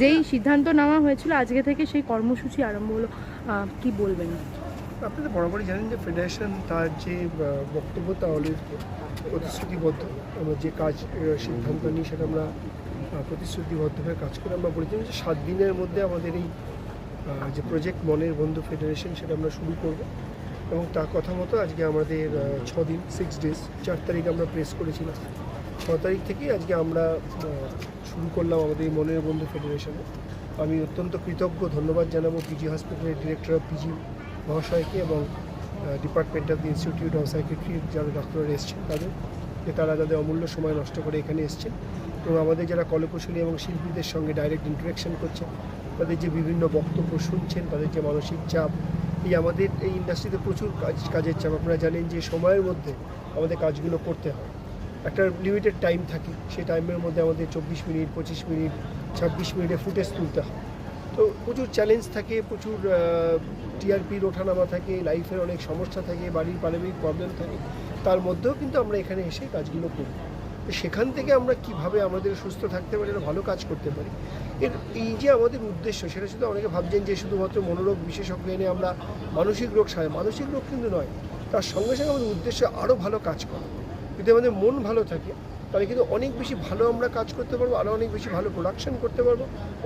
যেই সিদ্ধান্ত নেওয়া হয়েছিল, আজকে থেকে সেই কর্মসূচি আরম্ভ হলো। কি বলবেন? আপনারা বরাবরই জানেন যে ফেডারেশন তার যে বক্তব্য তা অলরেডি প্রতিশ্রুতিবদ্ধ। আমরা যে কাজ সিদ্ধান্ত নিই, সেটা আমরা প্রতিশ্রুতিবদ্ধভাবে কাজ করে আমরা বলেছিলাম যে সাত দিনের মধ্যে আমাদের এই যে প্রজেক্ট মনের বন্ধু ফেডারেশন সেটা আমরা শুরু করব। এবং তার কথা মতো আজকে আমাদের ছ দিন সিক্স ডেজ চার তারিখ আমরা প্রেস করেছিলাম। ছ তারিখ থেকেই আজকে আমরা শুরু করলাম আমাদের এই মনের বন্ধু ফেডারেশনে আমি অত্যন্ত কৃতজ্ঞ, ধন্যবাদ জানাব পিজি হসপিটালের ডিরেক্টর অফ পিজি মহাশয়কে এবং department of the institute of psychiatry যারা ডক্টররা এসছেন তাদের, যে তারা তাদের অমূল্য সময় নষ্ট করে এখানে এসছেন। এবং আমাদের যারা কলকুশলী এবং শিল্পীদের সঙ্গে ডাইরেক্ট ইন্টারাকশন করছেন, তাদের যে বিভিন্ন বক্তব্য শুনছেন, তাদের যে মানসিক চাপ, এই আমাদের এই ইন্ডাস্ট্রিতে প্রচুর কাজ, কাজের চাপ। আপনারা জানেন যে সময়ের মধ্যে আমাদের কাজগুলো করতে হয়। একটা লিমিটেড টাইম থাকে। সেই টাইমের মধ্যে আমাদের চব্বিশ মিনিট, পঁচিশ মিনিট, ছাব্বিশ মিনিটে ফুটেজ তুলতে হয়। তো প্রচুর চ্যালেঞ্জ থাকে, প্রচুর টিআরপির ওঠানামা থাকে লাইফের অনেক সমস্যা থাকে, বাড়ির পারিবারিক প্রবলেম থাকে। তার মধ্যেও কিন্তু আমরা এখানে এসে কাজগুলো করি। তো সেখান থেকে আমরা কীভাবে আমাদের সুস্থ থাকতে পারি ভালো কাজ করতে পারি? এর, এই যে আমাদের উদ্দেশ্য, সেটা শুধু অনেকে ভাবছেন যে শুধুমাত্র মনোরোগ বিশেষজ্ঞ এনে আমরা মানসিক রোগ সায় মানসিক রোগ কিন্তু নয়, তার সঙ্গে সঙ্গে আমাদের উদ্দেশ্য আরও ভালো কাজ করা। যদি আমাদের মন ভালো থাকে, তাহলে কিন্তু অনেক বেশি ভালো আমরা কাজ করতে পারব আরও অনেক বেশি ভালো প্রোডাকশন করতে পারব,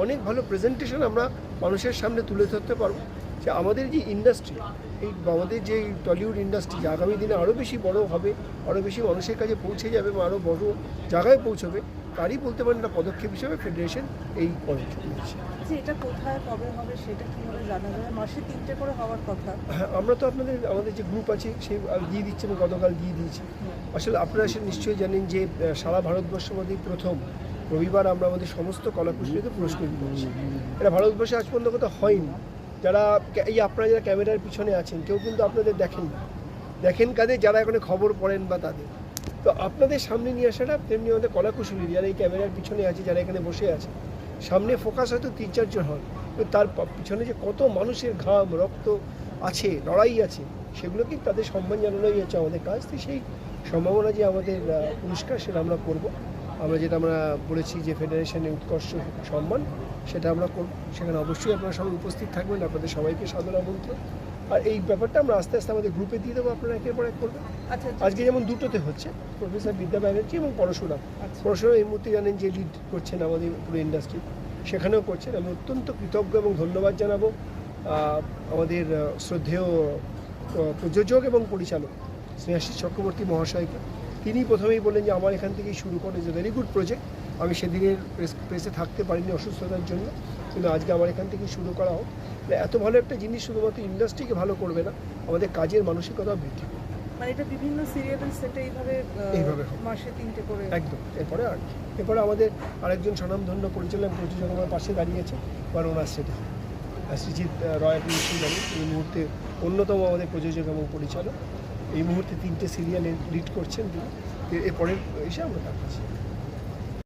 অনেক ভালো প্রেজেন্টেশন আমরা মানুষের সামনে তুলে ধরতে পারব। যে আমাদের যে ইন্ডাস্ট্রি এই আমাদের যে টলিউড ইন্ডাস্ট্রি আগামী দিনে আরও বেশি বড় হবে আরও বেশি মানুষের কাছে পৌঁছে যাবে বা আরও বড় জায়গায় পৌঁছবে তারই বলতে পারেন একটা পদক্ষেপ হিসেবে ফেডারেশন এই পদক্ষেপ নিয়েছে এটা কোথায় কবে হবে সেটা কীভাবে জানা যাবে? মাসে তিনটে করে হওয়ার কথা। হ্যাঁ আমরা তো আপনাদের আমাদের যে গ্রুপ আছে সেই দিয়ে দিচ্ছে আমি গতকাল দিয়ে দিয়েছি। আসলে আপনারা সে নিশ্চয়ই জানেন যে সারা ভারতবর্ষের মধ্যেই প্রথম। রবিবার আমরা আমাদের সমস্ত কলাকুশলীকে পুরস্কৃত করছি। এটা ভারতবর্ষে আজ পর্যন্ত কোথাও হয়নি। যারা এই আপনারা যারা ক্যামেরার পিছনে আছেন কেউ কিন্তু আপনাদের দেখেন না দেখেন কাদের যারা এখানে খবর পড়েন বা তাদের। তো আপনাদের সামনে নিয়ে আসাটা তেমনি আমাদের কলাকুশলী যারা এই ক্যামেরার পিছনে আছে, যারা এখানে বসে আছে, সামনে ফোকাস হয়তো তিন চারজন হন। তার পিছনে যে কত মানুষের ঘাম, রক্ত আছে, লড়াই আছে সেগুলোকে তাদের সম্মান জানানোই হচ্ছে আমাদের কাজ? তো সেই সম্ভাবনা যে আমাদের পুরস্কার সেটা আমরা করব। আমরা যেটা আমরা বলেছি যে ফেডারেশনের উৎকর্ষ সম্মান, সেটা আমরা করব। সেখানে অবশ্যই আপনারা সবাই উপস্থিত থাকবেন। আপনাদের সবাইকে সাদর আমন্ত্রণ। আর এই ব্যাপারটা আমরা আস্তে আস্তে আমাদের গ্রুপে দিয়ে দেবো আপনারা একের পর এক করবেন। আচ্ছা আজকে যেমন দুটোতে হচ্ছে প্রফেসর বিদ্যা ব্যানার্জি এবং পড়াশোনা পড়াশোনা এই মুহূর্তে জানেন যে লিড করছেন আমাদের পুরো ইন্ডাস্ট্রি সেখানেও করছেন। আমি অত্যন্ত কৃতজ্ঞ এবং ধন্যবাদ জানাব আমাদের শ্রদ্ধেয় প্রযোজক এবং পরিচালক স্নেহাশিস চক্রবর্তী মহাশয়কে। তিনি প্রথমেই বললেন যে আমার এখান থেকেই শুরু করে যে ভেরি গুড প্রজেক্ট আমি সেদিনের প্রেস থাকতে পারিনি অসুস্থতার জন্য কিন্তু আজকে আমার এখান থেকেই শুরু করা হোক। এত ভালো একটা জিনিস শুধুমাত্র ইন্ডাস্ট্রিকে ভালো করবে না আমাদের কাজের মানসিকতাও বৃদ্ধি করবে। মানে এটা বিভিন্ন সিরিয়ালের সেটে এইভাবে এইভাবে মাসে তিনটে করে। একদম। এরপরে আর এরপরে আমাদের আরেকজন স্বনামধন্য পরিচালক প্রযোজক আমার পাশে দাঁড়িয়েছে এবার ওনার সেটা শ্রীজিৎ রয় আপনি এই মুহূর্তে অন্যতম আমাদের প্রযোজক এবং পরিচালক। এই মুহূর্তে তিনটে সিরিয়ালে লিড করছেন। এরপরের এসে আমরা কাজ করছি।